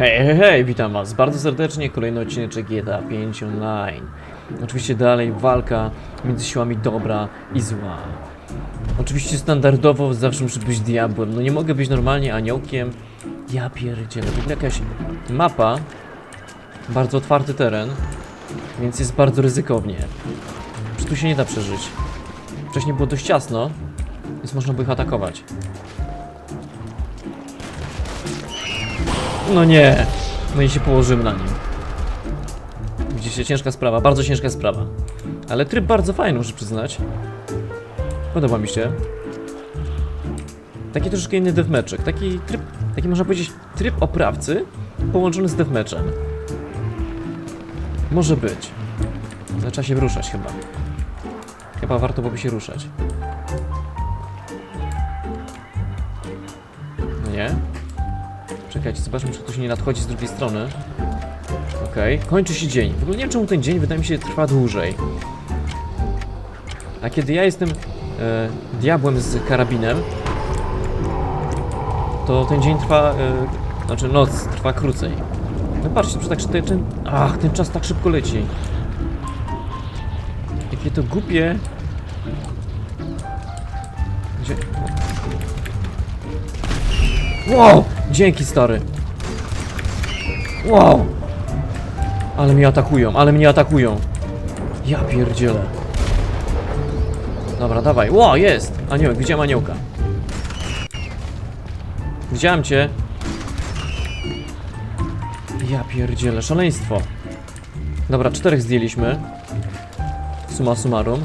Hej, hej, hej, witam was bardzo serdecznie, kolejny odcinek GTA 5 Online. Oczywiście dalej walka między siłami dobra i zła. Oczywiście standardowo zawsze muszę być diabłem, no nie mogę być normalnie aniołkiem. Ja pierdzielę, jest jakaś mapa, bardzo otwarty teren, więc jest bardzo ryzykownie. Że tu się nie da przeżyć. Wcześniej było dość ciasno, więc można było ich atakować. No nie. No i się położymy na nim. Widzicie, ciężka sprawa, bardzo ciężka sprawa. Ale tryb bardzo fajny, muszę przyznać. Podoba mi się. Taki troszeczkę inny deathmatchek. Taki tryb, taki można powiedzieć tryb oprawcy połączony z deathmatchem. Może być. Trzeba się ruszać chyba. Chyba warto byłoby się ruszać. No nie? Czekajcie, zobaczmy, czy ktoś nie nadchodzi z drugiej strony. Okej, kończy się dzień. W ogóle nie wiem, czemu ten dzień wydaje mi się trwa dłużej. A kiedy ja jestem e, diabłem z karabinem, to ten dzień trwa, e, znaczy noc trwa krócej. No patrzcie, że tak ten, ten, ach, ten czas tak szybko leci. Jakie to głupie. Gdzie? Wow! Dzięki, stary. Wow! Ale mnie atakują, ale mnie atakują. Ja pierdzielę. Dobra, dawaj. Ło, jest! Aniołek, widziałem aniołka. Widziałem cię. Ja pierdzielę, szaleństwo. Dobra, czterech zdjęliśmy. Suma summarum.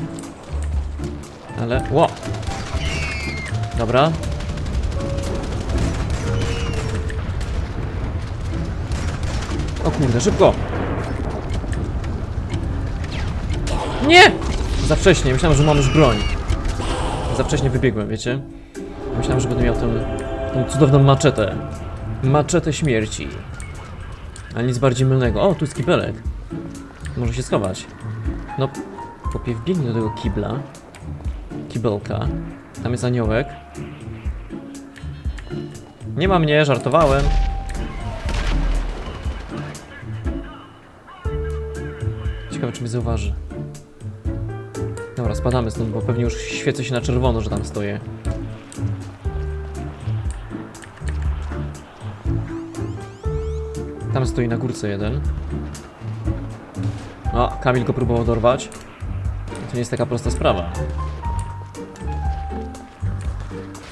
Ale, ło! Dobra, O kurde, szybko! Nie! Za wcześnie, myślałem, że mam już broń. Za wcześnie wybiegłem, wiecie? Myślałem, że będę miał tą, tą cudowną maczetę. Maczetę śmierci. Ale nic bardziej mylnego. O, tu jest kibelek. Może się schować. No, chłopie, wbiegnę do tego kibla. Kibelka. Tam jest aniołek. Nie ma mnie, żartowałem. Czy mnie zauważy. Dobra, spadamy stąd, bo pewnie już świecę się na czerwono, że tam stoję. Tam stoi na górce jeden. O, Kamil go próbował dorwać. To nie jest taka prosta sprawa.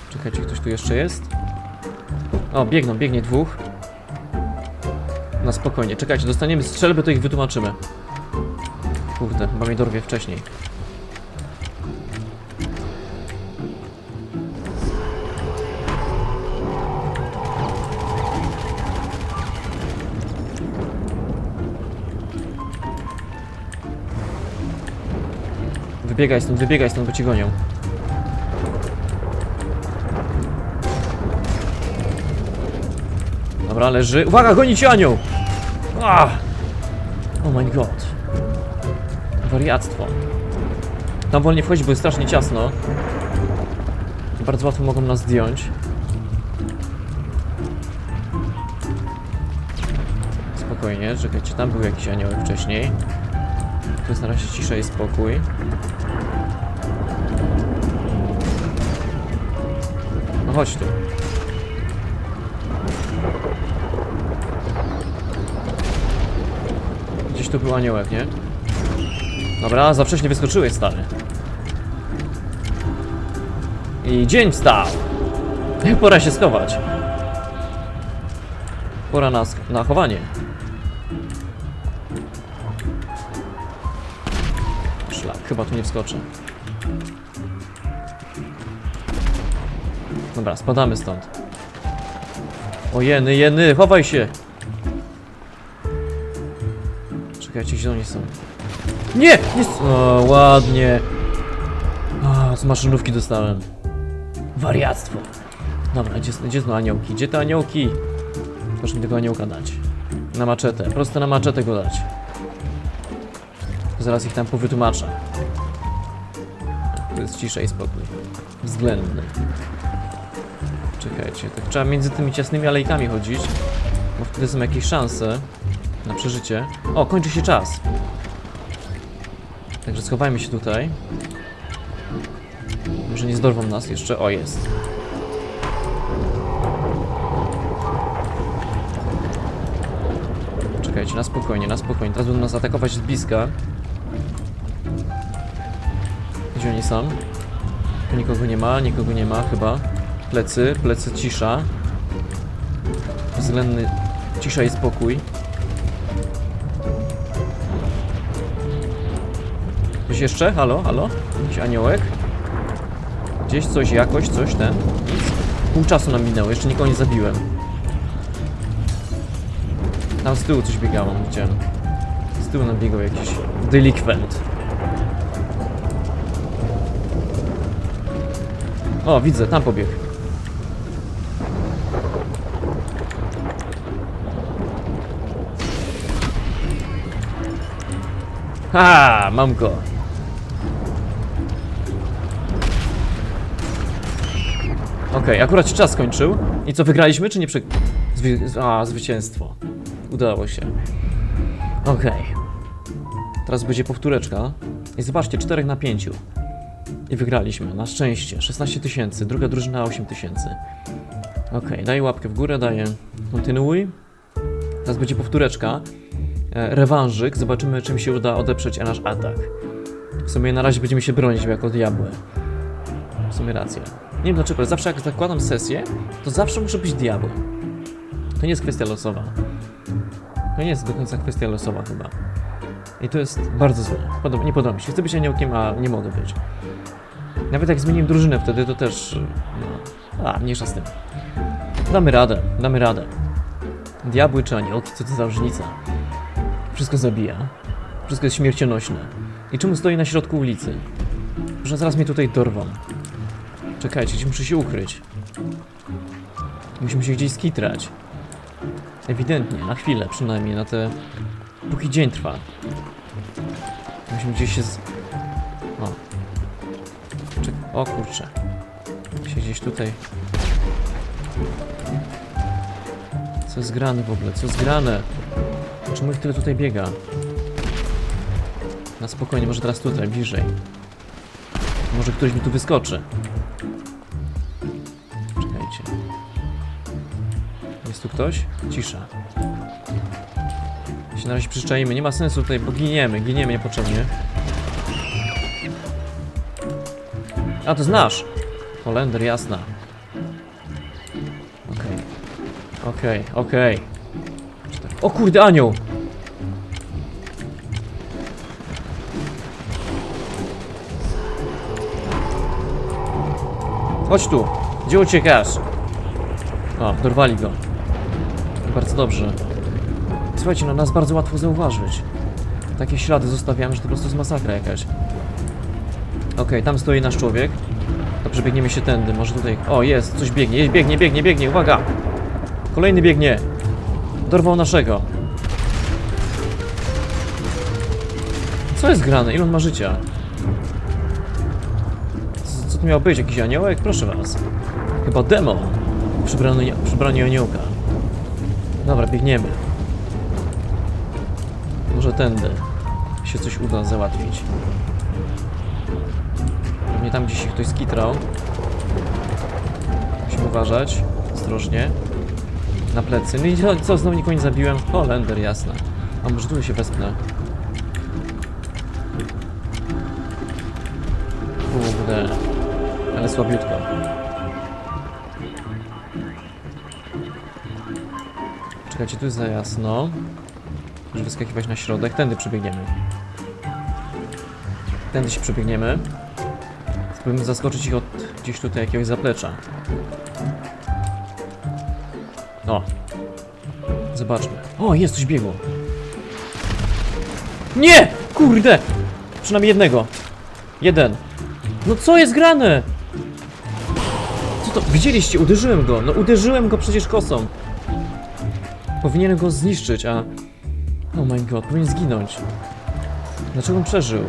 Czekajcie, ktoś tu jeszcze jest? O, biegną, biegnie dwóch. Na spokojnie, czekajcie, dostaniemy strzelby, to ich wytłumaczymy. Kurde, chyba mnie dorwie wcześniej. Wybiegaj stąd, wybiegaj stąd, bo ci gonią. Dobra, leży. Uwaga, goni cię anioł! Ah! Oh my god. Wariactwo. Tam wolniej wchodzić, bo jest strasznie ciasno. Bardzo łatwo mogą nas zdjąć. Spokojnie, czekajcie, tam był jakiś aniołek wcześniej. Tu jest na razie cisza i spokój. No chodź tu. Gdzieś tu był aniołek, nie? Dobra, za wcześnie wyskoczyłeś, stary. I dzień wstał. Pora się schować. Pora na, na chowanie. Szlak, chyba tu nie wskoczę. Dobra, spadamy stąd. O jeny, jeny, chowaj się! Czekajcie, gdzie oni są? Nie! s- o, ładnie. O, z maszynówki dostałem. Wariactwo. Dobra, gdzie, gdzie są aniołki? Gdzie te aniołki? Proszę mi tego aniołka dać. Na maczetę. Prosto na maczetę go dać. Zaraz ich tam powytłumaczę. Tu jest cisza i spokój. Względny. Czekajcie, tak trzeba między tymi ciasnymi alejkami chodzić. Bo Tutaj są jakieś szanse na przeżycie. O, kończy się czas. Także schowajmy się tutaj. Może nie zdorwą nas jeszcze. O, jest. Czekajcie, na spokojnie, na spokojnie. Teraz będą nas atakować z bliska. Gdzie oni są? Tu nikogo nie ma, nikogo nie ma chyba. Plecy, plecy, cisza. Względny cisza i spokój. Coś jeszcze? Halo, halo? Jakiś aniołek? Gdzieś coś, jakoś, coś, ten? Nic. Pół czasu nam minęło, jeszcze nikogo nie zabiłem. Tam z tyłu coś biegało, widziałem. Z tyłu nam biegał jakiś delikwent. O, widzę, tam pobiegł. Ha, mam go. Okej, akurat się czas skończył. I co, wygraliśmy, czy nie prze... A, zwycięstwo. Udało się. Okej. Teraz będzie powtóreczka. I zobaczcie, 4 na 5. I wygraliśmy, na szczęście. 16 tysięcy, druga drużyna 8 tysięcy. Okej, daję łapkę w górę, daję kontynuuj. Teraz będzie powtóreczka. E, rewanżyk, zobaczymy czym się uda odeprzeć nasz atak. W sumie na razie będziemy się bronić jako diabły. W sumie racja. Nie wiem dlaczego, ale zawsze jak zakładam sesję, to zawsze muszę być diabłem. To nie jest kwestia losowa. To nie jest do końca kwestia losowa chyba. I to jest bardzo złe. Podoba, nie podoba mi się. Chcę być aniołkiem, a nie mogę być. Nawet jak zmieniłem drużynę wtedy, to też... No, a, mniejsza z tym. Damy radę, damy radę. Diabły czy aniołki, co to za różnica? Wszystko zabija. Wszystko jest śmiercionośne. I czemu stoi na środku ulicy? Że zaraz mnie tutaj dorwą. Czekajcie, gdzie muszę się ukryć? Musimy się gdzieś skitrać. Ewidentnie, na chwilę przynajmniej, na te... Póki dzień trwa. Musimy gdzieś się z... O. Czek... O kurczę. Się gdzieś tutaj... Co jest grane w ogóle? Co jest grane? Czemu ich tyle tutaj biega? Na spokojnie, może teraz tutaj, bliżej. Może ktoś mi tu wyskoczy. Ktoś? Cisza. Się na razie przyczaimy. Nie ma sensu tutaj, bo giniemy. Giniemy niepotrzebnie. A, to znasz! Holender, jasna. Okej. Okej, okej. O kurde, anioł! Chodź tu! Gdzie uciekasz? O, dorwali go. Bardzo dobrze. Słuchajcie, no nas bardzo łatwo zauważyć. Takie ślady zostawiamy, że to po prostu jest masakra jakaś. Okej, tam stoi nasz człowiek. Dobrze, biegniemy się tędy, może tutaj... O, jest, coś biegnie, jest, biegnie, biegnie, biegnie, uwaga! Kolejny biegnie! Dorwał naszego. Co jest grane? Ile on ma życia? Co, to miał być? Jakiś aniołek? Proszę was. Chyba demon. Przybrany, przybranie aniołka. Dobra, biegniemy. Może tędy się coś uda załatwić. Pewnie tam gdzieś się ktoś skitrał. Musimy uważać. Ostrożnie. Na plecy. No i co, znowu nikogo nie zabiłem? O, Lender, jasne. A może tu się wespnę? Kurde. Ale słabiutko. Czekajcie, tu jest za jasno. Żeby wyskakiwać na środek. Tędy przebiegniemy. Tędy się przebiegniemy. Spróbujemy zaskoczyć ich od gdzieś tutaj jakiegoś zaplecza. O. Zobaczmy. O, jest coś biegło. Nie! Kurde! Przynajmniej jednego. Jeden. No co jest grane? Co to? Widzieliście, uderzyłem go. No uderzyłem go przecież kosą. Powinienem go zniszczyć, a... Oh my god, powinien zginąć. Dlaczego on przeżył?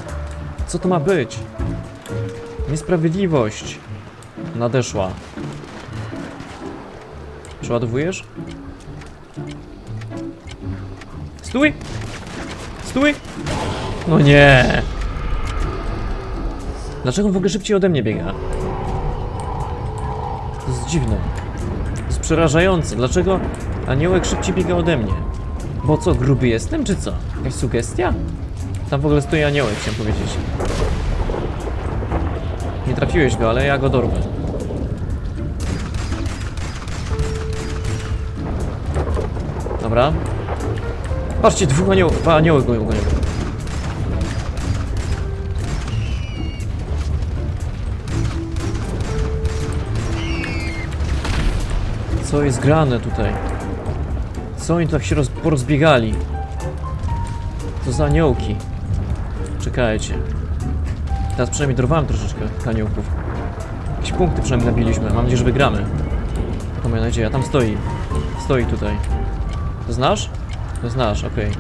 Co to ma być? Niesprawiedliwość nadeszła. Przeładowujesz? Stój! Stój! No nie! Dlaczego on w ogóle szybciej ode mnie biega? To jest dziwne. To jest przerażające. Dlaczego aniołek szybciej biega ode mnie? Bo co, gruby jestem, czy co? Jakaś sugestia? Tam w ogóle stoi aniołek, chciałem powiedzieć. Nie trafiłeś go, ale ja go dorwę. Dobra. Patrzcie, dwóch aniołów, dwa anioły go gonią. Co jest grane tutaj? Co oni tak się roz, porozbiegali? Co za aniołki? Czekajcie. Teraz przynajmniej dorwałem troszeczkę aniołków. Jakieś punkty przynajmniej nabiliśmy. Mam nadzieję, że wygramy. Taką moja nadzieja. Tam stoi. Stoi tutaj. To znasz? To znasz, okej.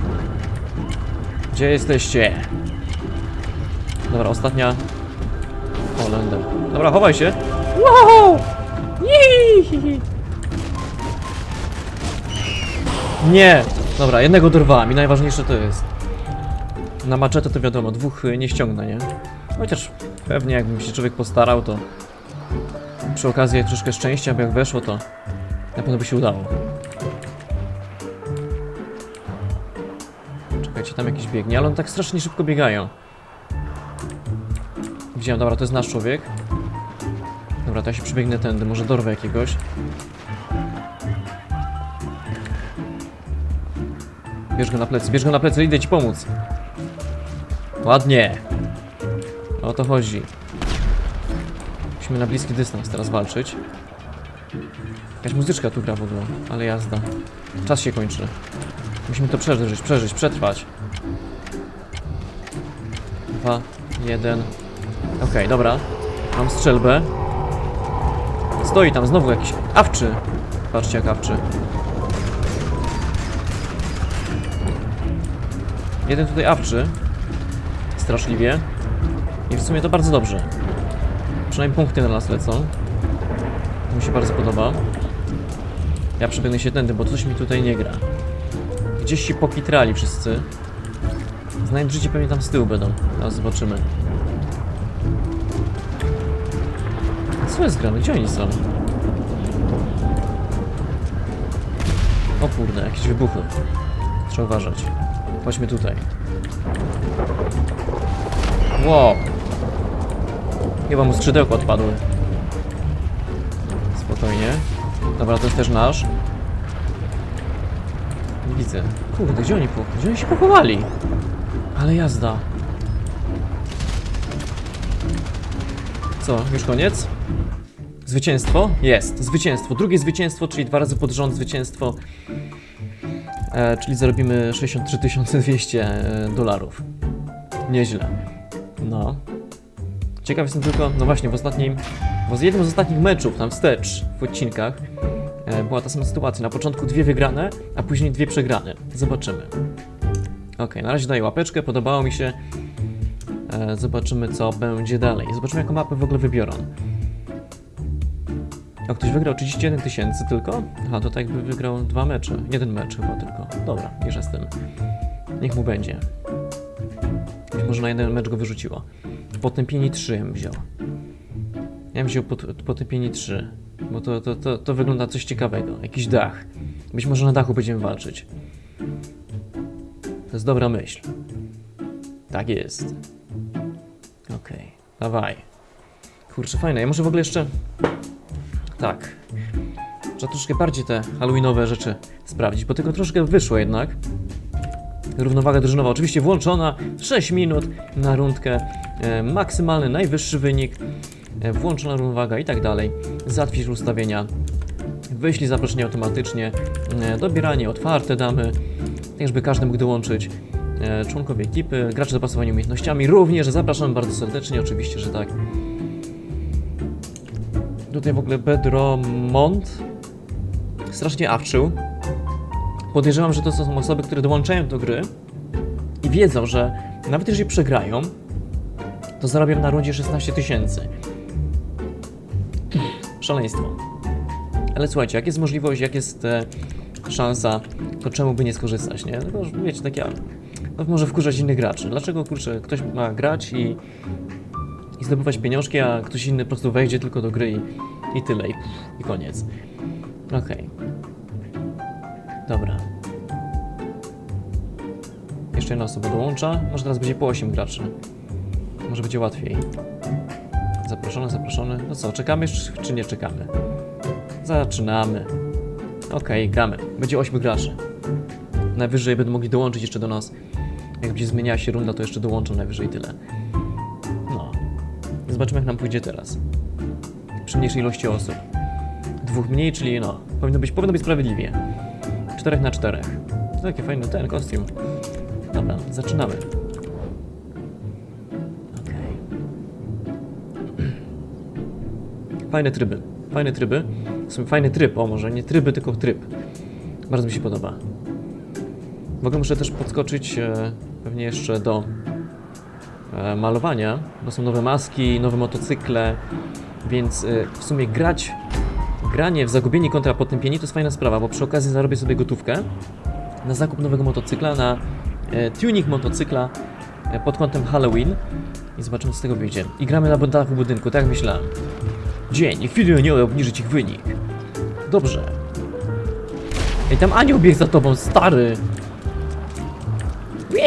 Gdzie jesteście? Dobra, ostatnia. O, Lender. Dobra, chowaj się. Wow! Jee! Nie! Dobra, jednego dorwałem i najważniejsze to jest. Na maczetę to wiadomo, dwóch y, nie ściągnę, nie? Chociaż pewnie jakbym się człowiek postarał, to przy okazji troszkę szczęścia, bo jak weszło, to na pewno by się udało. Czekajcie, tam jakiś biegnie, ale on tak strasznie szybko biegają. Widziałem, dobra, to jest nasz człowiek. Dobra, to ja się przebiegnę tędy, może dorwę jakiegoś. Bierz go na plecy, bierz go na plecy, idę ci pomóc. Ładnie. O to chodzi. Musimy na bliski dystans teraz walczyć. Jakaś muzyczka tu gra w ogóle, ale jazda. Czas się kończy. Musimy to przeżyć, przeżyć, przetrwać. Dwa, jeden. Okej, dobra. Mam strzelbę. Stoi tam znowu jakiś awczy. Patrzcie jak awczy. Jeden tutaj awczy. Straszliwie. I w sumie to bardzo dobrze. Przynajmniej punkty na nas lecą. To mi się bardzo podoba. Ja przebiegnę się tędy, bo coś mi tutaj nie gra. Gdzieś się pokitrali wszyscy. Znajdźcie pewnie tam z tyłu będą. Teraz zobaczymy. Co jest grane? Gdzie oni są? O kurde, jakieś wybuchy. Trzeba uważać. Chodźmy tutaj. Wow. Chyba mu skrzydełko odpadły. Spokojnie. Dobra, to jest też nasz. Nie widzę. Kurde, gdzie oni, gdzie oni się pochowali? Ale jazda. Co, już koniec? Zwycięstwo? Jest, zwycięstwo. Drugie zwycięstwo, czyli dwa razy pod rząd zwycięstwo. E, czyli zarobimy 63 200 e, dolarów. Nieźle. No. Ciekaw jestem tylko, no właśnie, w ostatnim, w jednym z ostatnich meczów, tam wstecz, w odcinkach, e, była ta sama sytuacja. Na początku dwie wygrane, a później dwie przegrane. Zobaczymy. Ok, na razie daję łapeczkę, podobało mi się. Zobaczymy, co będzie dalej. Zobaczymy, jaką mapę w ogóle wybiorą. A ktoś wygrał 31 tysięcy tylko? Aha, to tak jakby wygrał dwa mecze. Jeden mecz chyba tylko. Dobra, mniejsza z tym. Niech mu będzie. Być może na jeden mecz go wyrzuciło. Potępieni 3 bym wziął. Ja bym wziął pot, potępieni 3. Bo to, to, to, to wygląda coś ciekawego. Jakiś dach. Być może na dachu będziemy walczyć. To jest dobra myśl. Tak jest. Okej, dawaj. Kurczę, fajne. Ja może w ogóle jeszcze... Tak. Trzeba troszkę bardziej te halloweenowe rzeczy sprawdzić, bo tylko troszkę wyszło jednak. Równowaga drużynowa oczywiście włączona, 6 minut na rundkę, e, maksymalny, najwyższy wynik, e, włączona równowaga i tak dalej. Zatwierdzić ustawienia, wyślij zaproszenie automatycznie, e, dobieranie otwarte damy, tak żeby każdy mógł dołączyć. E, członkowie ekipy, gracze dopasowani umiejętnościami, również zapraszam bardzo serdecznie, oczywiście, że tak. Tutaj w ogóle Bedromont strasznie awczył. Podejrzewam, że to są osoby, które dołączają do gry i wiedzą, że nawet jeżeli przegrają, to zarabiam na rundzie 16 tysięcy. Szaleństwo. Ale słuchajcie, jak jest możliwość, jak jest e, szansa, to czemu by nie skorzystać, nie? Że wiecie, takie, no może wkurzać innych graczy. Dlaczego, kurczę, ktoś ma grać i, i zdobywać pieniążki, a ktoś inny po prostu wejdzie tylko do gry i, i tyle, i, i koniec. Okej. Dobra. Jeszcze jedna osoba dołącza. Może teraz będzie po 8 graczy. Może będzie łatwiej. Zaproszony, zaproszony. No co, czekamy czy nie czekamy? Zaczynamy. Okej, gramy. Będzie 8 graczy. Najwyżej będą mogli dołączyć jeszcze do nas. Jak będzie zmieniała się runda, to jeszcze dołączą najwyżej tyle. Zobaczymy, jak nam pójdzie teraz. Przy mniejszej ilości osób. Dwóch mniej, czyli no, powinno być, powinno być sprawiedliwie. Czterech na czterech. To taki fajny ten kostium. Dobra, zaczynamy. Fajne tryby. Fajne tryby. Sumie fajny tryb, o może nie tryby, tylko tryb. Bardzo mi się podoba. W ogóle muszę też podskoczyć e, pewnie jeszcze do malowania, bo są nowe maski, nowe motocykle, więc e, w sumie grać, granie w zagubienie kontra potępienie to jest fajna sprawa, bo przy okazji zarobię sobie gotówkę na zakup nowego motocykla, na e, tuning motocykla e, pod kątem Halloween i zobaczymy co z tego wyjdzie. I gramy na dachu budynku, tak myślałem. Dzień, chwilę anioły obniżyć ich wynik. Dobrze. Ej, tam anioł biegł za tobą, stary!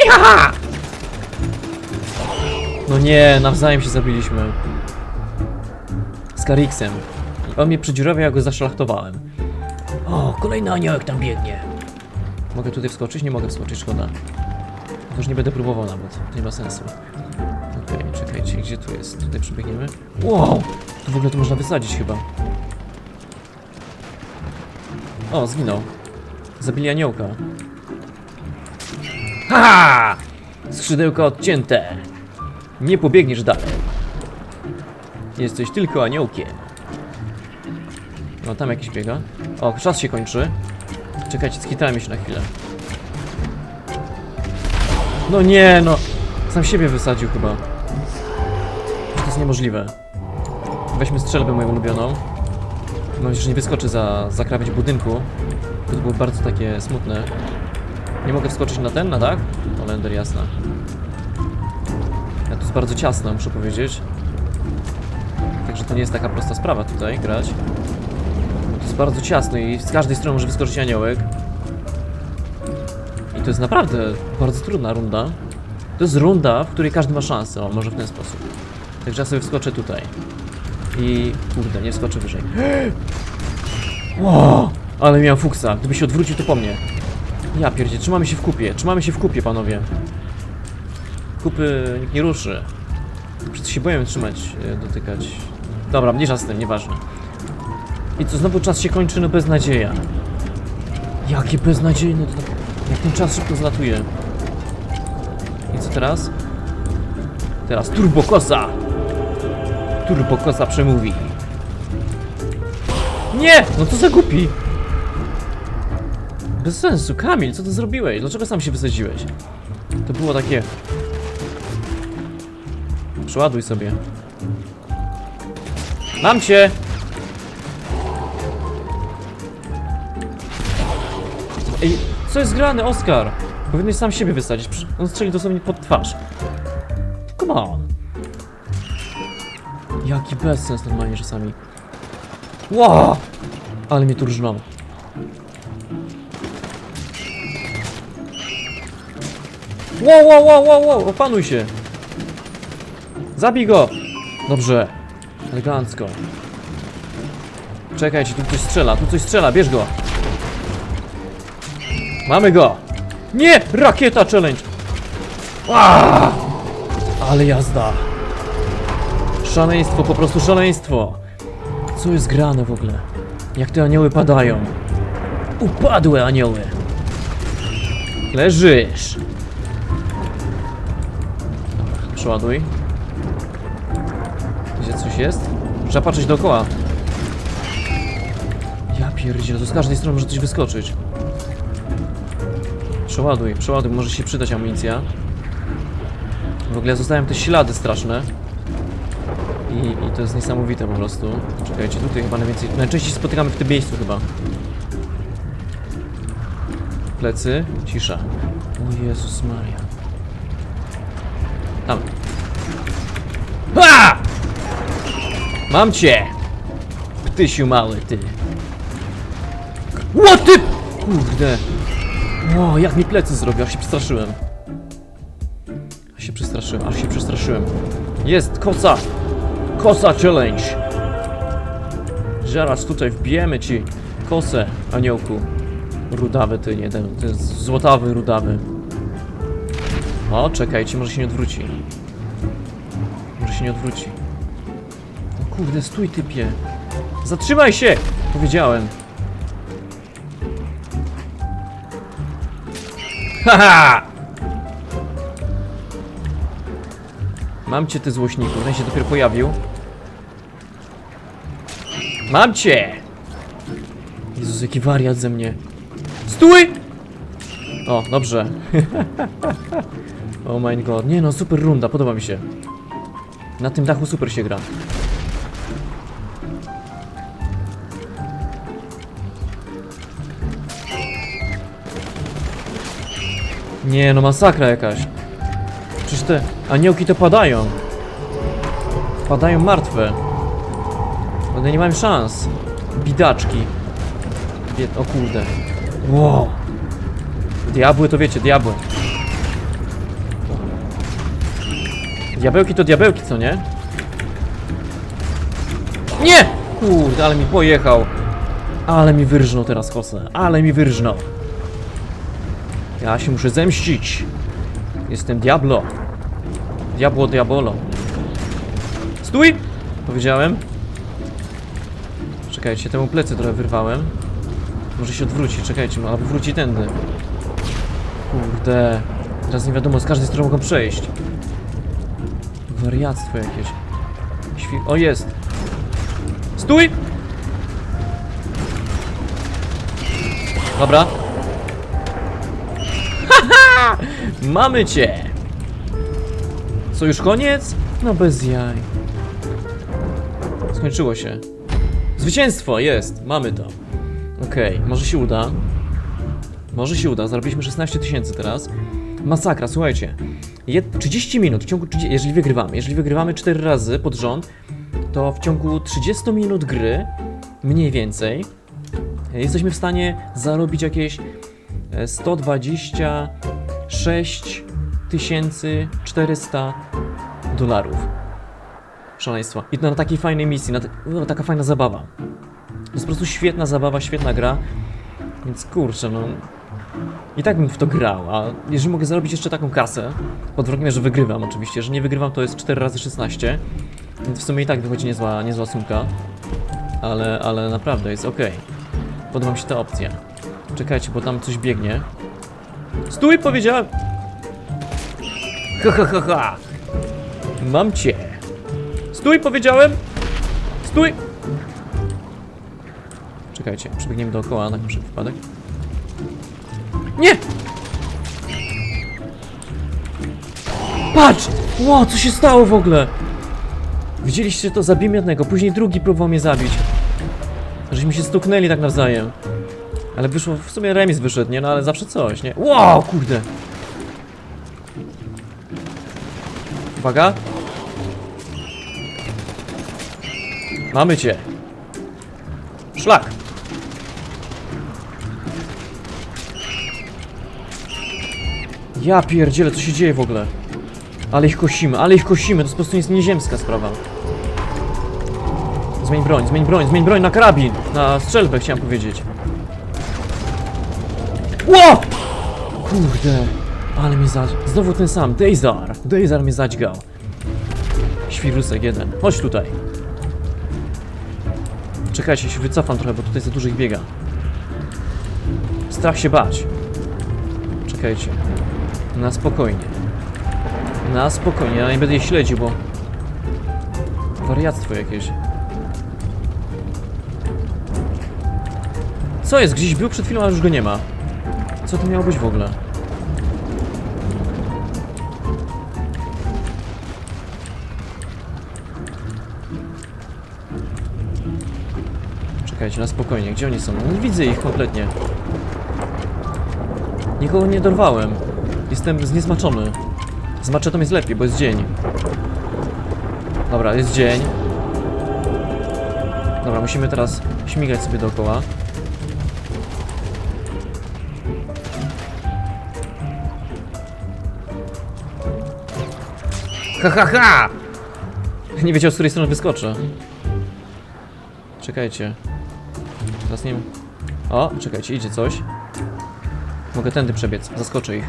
Iha! No nie, nawzajem się zabiliśmy. Z Karixem. I On mnie przedziurawiał, ja go zaszlachtowałem. O, kolejny aniołek tam biegnie. Mogę tutaj wskoczyć? Nie mogę wskoczyć, szkoda. Już nie będę próbował nawet, nie ma sensu. Okej, czekajcie, gdzie tu jest? Tutaj przebiegniemy. Wow! Tu w ogóle to można wysadzić chyba. O, zginął. Zabili aniołka. Ha! Skrzydełka odcięte. Nie pobiegniesz dalej. Jesteś tylko aniołkiem. No, tam jakiś biega. O, czas się kończy. Czekajcie, skitrajmy się na chwilę. No nie, no. Sam siebie wysadził chyba. To jest niemożliwe. Weźmy strzelbę moją ulubioną. Mam nadzieję, że nie wyskoczy za, za krawędź budynku. To było bardzo takie smutne. Nie mogę wskoczyć na ten, na dach? Olender, jasna. Bardzo ciasno, muszę powiedzieć. Także to nie jest taka prosta sprawa tutaj grać. To jest bardzo ciasno i z każdej strony może wyskoczyć aniołek. I to jest naprawdę bardzo trudna runda. To jest runda, w której każdy ma szansę, o może w ten sposób. Także ja sobie wskoczę tutaj. I kurde, nie wskoczę wyżej. Wow, ale miałem fuksa. Gdyby się odwrócił, to po mnie. Ja pierdzie, trzymamy się w kupie, trzymamy się w kupie, panowie. Kupy nikt nie ruszy. Wszyscy się boją trzymać, e, dotykać. Dobra, mniejsza z tym, nieważne. I co, znowu czas się kończy, no beznadzieja. Jakie beznadziejne to... Jak ten czas szybko zlatuje. I co teraz? Teraz turbokosa! Turbokosa przemówi. Nie! No to za głupi! Bez sensu, Kamil, co ty zrobiłeś? Dlaczego sam się wysadziłeś? To było takie... Przeładuj sobie. Mam cię! Ej, co jest grane, Oskar? Powinieneś sam siebie wysadzić. On strzeli dosłownie pod twarz. Come on. Jaki bezsens normalnie czasami. Wow! Ale mnie tu rżną. Wow, wow, wow, wow, wow, opanuj się. Zabij go. Dobrze. Elegancko. Czekajcie, tu coś strzela, tu coś strzela, bierz go. Mamy go. Nie! Rakieta challenge. Aaaa! Ale jazda. Szaleństwo, po prostu szaleństwo. Co jest grane w ogóle? Jak te anioły padają? Upadłe anioły. Leżysz. Przeładuj. Gdzie coś jest? Trzeba patrzeć dookoła. Ja pierdzielę, to z każdej strony może coś wyskoczyć. Przeładuj, przeładuj, może się przydać amunicja. W ogóle ja zostawiam te ślady straszne. I, I to jest niesamowite po prostu. Czekajcie, tutaj chyba najwięcej. Najczęściej spotykamy w tym miejscu chyba. Plecy, cisza. O Jezus Maria. Mam cię! Ptysiu mały, ty. Ło ty! Kurde. Ło, jak mi plecy zrobił, aż się przestraszyłem. Aż się przestraszyłem, aż się przestraszyłem. Jest, kosa! Kosa challenge! Zaraz tutaj wbijemy ci kosę, aniołku. Rudawy ty, nie ten, ten złotawy, rudawy. O, czekajcie, może się nie odwróci. Może się nie odwróci. Kurde, stój typie. Zatrzymaj się! Powiedziałem. Haha! Mam cię, ty złośniku. Ten się dopiero pojawił. Mam cię! Jezus, jaki wariat ze mnie. Stój! O, dobrze. oh my god. Nie no, super runda, podoba mi się. Na tym dachu super się gra. Nie no, masakra jakaś. Przecież te aniołki to padają. Padają martwe. One nie mają szans. Bidaczki. O kurde. Wow. Diabły to wiecie, diabły. Diabełki to diabełki, co nie? Nie! Kurde, ale mi pojechał. Ale mi wyrżnął teraz kosę. Ale mi wyrżnął. Ja się muszę zemścić. Jestem Diablo. Diablo Diabolo. Stój! Powiedziałem. Czekajcie, temu plecy trochę wyrwałem. Może się odwróci, czekajcie, albo wróci tędy. Kurde. Teraz nie wiadomo, z każdej strony mogą przejść. Wariactwo jakieś. Świ o, jest. Stój! Dobra. Mamy cię! Co, już koniec? No bez jaj. Skończyło się. Zwycięstwo, jest, mamy to. Okej, okay, może się uda. Może się uda, zarobiliśmy 16 tysięcy teraz. Masakra, słuchajcie. 30 minut, w ciągu jeżeli wygrywamy, jeżeli wygrywamy 4 razy pod rząd, to w ciągu 30 minut gry, mniej więcej, jesteśmy w stanie zarobić jakieś e, 120 6400 dolarów. Szaleństwo. I to na takiej fajnej misji, na no, taka fajna zabawa. To jest po prostu świetna zabawa, świetna gra. Więc kurczę, no... I tak bym w to grał, a jeżeli mogę zarobić jeszcze taką kasę, pod warunkiem, że wygrywam oczywiście, że nie wygrywam to jest 4 razy 16 więc w sumie i tak wychodzi niezła, niezła sumka, ale, ale naprawdę jest ok. Podoba mi się ta opcja. Czekajcie, bo tam coś biegnie. Stój, powiedziałem! Ha, ha, ha, ha! Mam cię! Stój, powiedziałem! Stój! Czekajcie, przebiegniemy dookoła na wszelki wypadek. Nie! Patrz! Ło, co się stało w ogóle? Widzieliście to? Zabiłem jednego, później drugi próbował mnie zabić. Żeśmy się stuknęli tak nawzajem. Ale wyszło, w sumie remis wyszedł, nie? No ale zawsze coś, nie? Wow, kurde! Uwaga! Mamy cię! Szlak! Ja pierdzielę, co się dzieje w ogóle? Ale ich kosimy, ale ich kosimy, to jest po prostu jest nieziemska sprawa. Zmień broń, zmień broń, zmień broń na karabin! Na strzelbę chciałem powiedzieć. Ło! Kurde, ale mnie zadź... Znowu ten sam, Dejzar. Dejzar mnie zadźgał. Świrusek jeden, chodź tutaj. Czekajcie, się wycofam trochę, bo tutaj za dużo ich biega. Strach się bać. Czekajcie. Na spokojnie. Na spokojnie, ja nie będę je śledził, bo... Wariactwo jakieś. Co jest? Gdzieś był przed chwilą, a już go nie ma. Co to miało być w ogóle? Czekajcie, na spokojnie. Gdzie oni są? No, nie widzę ich kompletnie. Nikogo nie dorwałem. Jestem zniesmaczony. Z maczetą jest lepiej, bo jest dzień. Dobra, jest dzień. Dobra, musimy teraz śmigać sobie dookoła. Ha, ha, ha! Nie wiedział, z której strony wyskoczę. Czekajcie. Teraz nie. O, czekajcie, idzie coś. Mogę tędy przebiec, zaskoczę ich.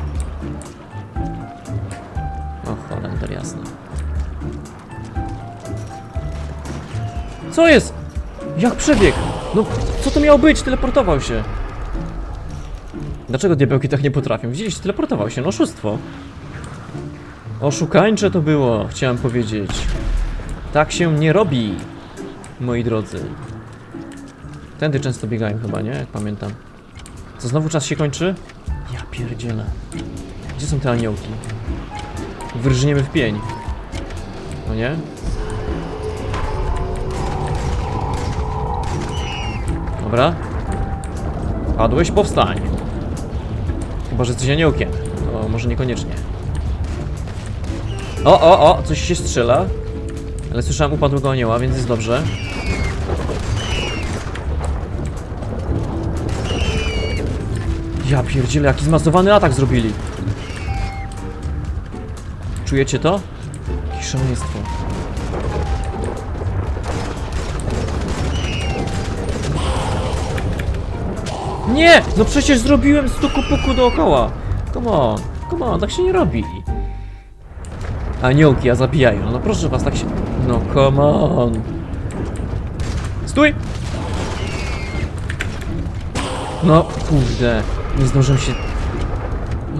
O, cholender jasny. Co jest? Jak przebieg? No, co to miało być? Teleportował się. Dlaczego diabełki tak nie potrafią? Widzieliście, teleportował się, no oszustwo. Oszukańcze to było, chciałem powiedzieć. Tak się nie robi, moi drodzy. Tędy często biegają chyba, nie? Jak pamiętam. Co, znowu czas się kończy? Ja pierdzielę. Gdzie są te aniołki? Wyrżniemy w pień. No nie? Dobra. Padłeś, powstań. Chyba, że jesteś aniołkiem. To może niekoniecznie. O, o, o, coś się strzela. Ale słyszałem upadłego anioła, więc jest dobrze. Ja pierdzielę, jaki zmasowany atak zrobili. Czujecie to? Jakieś szaleństwo. Nie! No przecież zrobiłem stuku puku dookoła. Come on, come on, tak się nie robi. Aniołki, a zabijają. No proszę was, tak się... No come on. Stój! No, kurde. Nie zdążyłem się...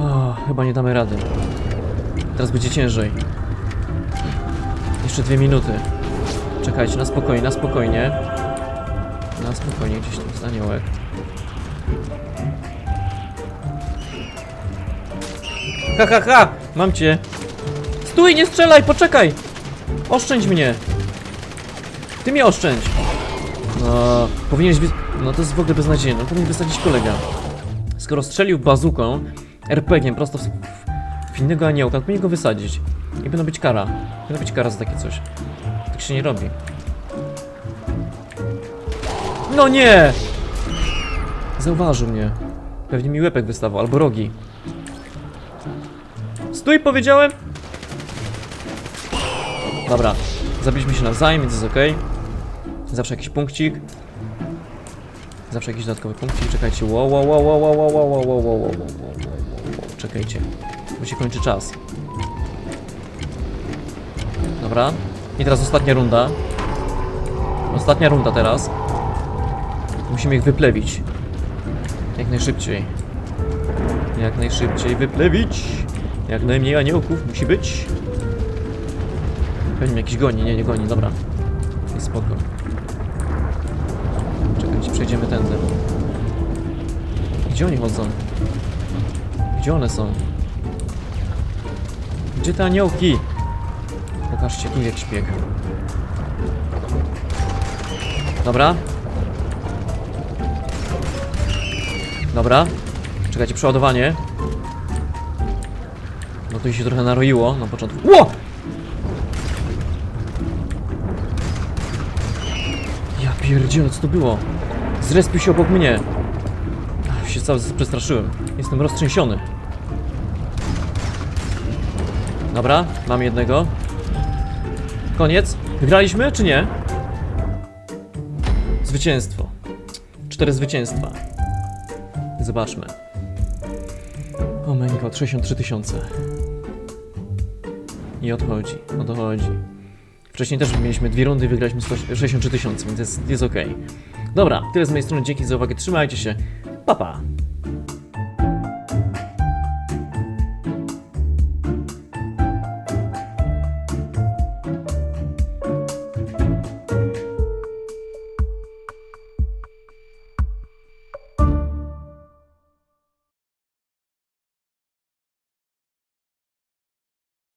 O, chyba nie damy rady. Teraz będzie ciężej. Jeszcze dwie minuty. Czekajcie, na spokojnie, na spokojnie. Na spokojnie, gdzieś tu jest aniołek. Ha, ha, ha! Mam cię! Stój, nie strzelaj, poczekaj! Oszczędź mnie! Ty mnie oszczędź! No, powinieneś wy... No to jest w ogóle beznadziejne, no, powinien wysadzić kolega. Skoro strzelił bazuką, RPG-iem prosto w, w innego aniołka, to powinien go wysadzić. I powinna być kara. Powinna być kara za takie coś. Tak się nie robi. No nie! Zauważył mnie. Pewnie mi łepek wystawał, albo rogi. Stój, powiedziałem! Dobra, zabiliśmy się nawzajem, więc jest ok. Zawsze jakiś punkcik. Zawsze jakiś dodatkowy punkcik. Czekajcie. Wow, wow, wow, wow, wow, wow, wow, wow, wow, wow, wow. Czekajcie. Bo się kończy czas. Dobra. I teraz ostatnia runda. Ostatnia runda teraz. Musimy ich wyplewić. Jak najszybciej. Jak najszybciej wyplewić. Jak najmniej aniołków musi być. Pewnie jakiś goni, nie, nie goni, dobra. Jest spoko. Czekajcie, przejdziemy tędy. Gdzie oni chodzą? Gdzie one są? Gdzie te aniołki? Pokażcie, tu jak szpieg. Dobra. Dobra. Czekajcie, przeładowanie. No to się trochę naroiło na początku. Ło! Ja pierdzielę, co to było? Zrespił się obok mnie. Ach, się cały przestraszyłem. Jestem roztrzęsiony. Dobra, mam jednego. Koniec. Wygraliśmy, czy nie? Zwycięstwo. Cztery zwycięstwa. Zobaczmy. O my god, 63 tysiące. I odchodzi, odchodzi. Wcześniej też mieliśmy dwie rundy, wygraliśmy 100 63 tysiące, więc jest, jest ok. Dobra, tyle z mojej strony, dzięki za uwagę, trzymajcie się, pa pa!